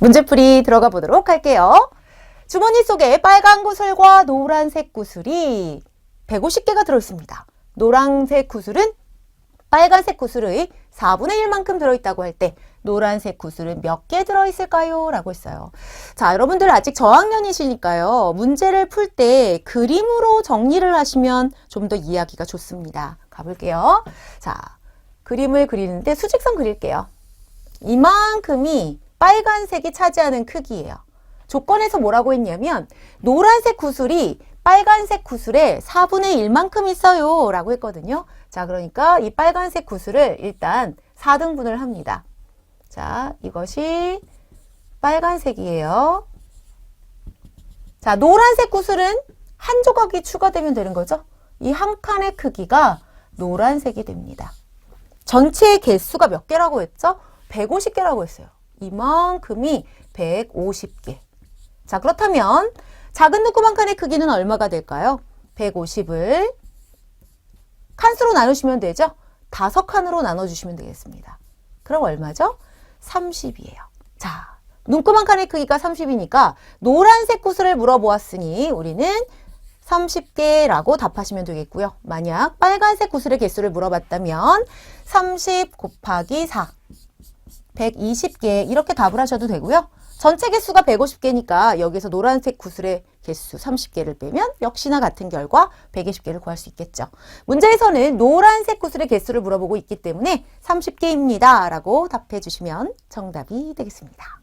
문제풀이 들어가 보도록 할게요. 주머니 속에 빨간 구슬과 노란색 구슬이 150개가 들어있습니다. 노란색 구슬은 빨간색 구슬의 4분의 1만큼 들어있다고 할 때 노란색 구슬은 몇 개 들어있을까요? 라고 했어요. 자, 여러분들 아직 저학년이시니까요. 문제를 풀 때 그림으로 정리를 하시면 좀 더 이해하기가 좋습니다. 가볼게요. 자, 그림을 그리는데 수직선 그릴게요. 이만큼이 빨간색이 차지하는 크기예요. 조건에서 뭐라고 했냐면 노란색 구슬이 빨간색 구슬의 4분의 1만큼 있어요 라고 했거든요. 자 그러니까 이 빨간색 구슬을 일단 4등분을 합니다. 자 이것이 빨간색이에요. 자 노란색 구슬은 한 조각이 추가되면 되는 거죠. 이 한 칸의 크기가 노란색이 됩니다. 전체의 개수가 몇 개라고 했죠? 150개라고 했어요. 이만큼이 150개. 자, 그렇다면 작은 누구만 칸의 크기는 얼마가 될까요? 150을 칸수로 나누시면 되죠? 다섯 칸으로 나눠주시면 되겠습니다. 그럼 얼마죠? 30이에요. 자, 눈구만 칸의 크기가 30이니까 노란색 구슬을 물어보았으니 우리는 30개라고 답하시면 되겠고요. 만약 빨간색 구슬의 개수를 물어봤다면 30 곱하기 4, 120개 이렇게 답을 하셔도 되고요. 전체 개수가 150개니까 여기서 노란색 구슬의 개수 30개를 빼면 역시나 같은 결과 120개를 구할 수 있겠죠. 문제에서는 노란색 구슬의 개수를 물어보고 있기 때문에 30개입니다. 라고 답해 주시면 정답이 되겠습니다.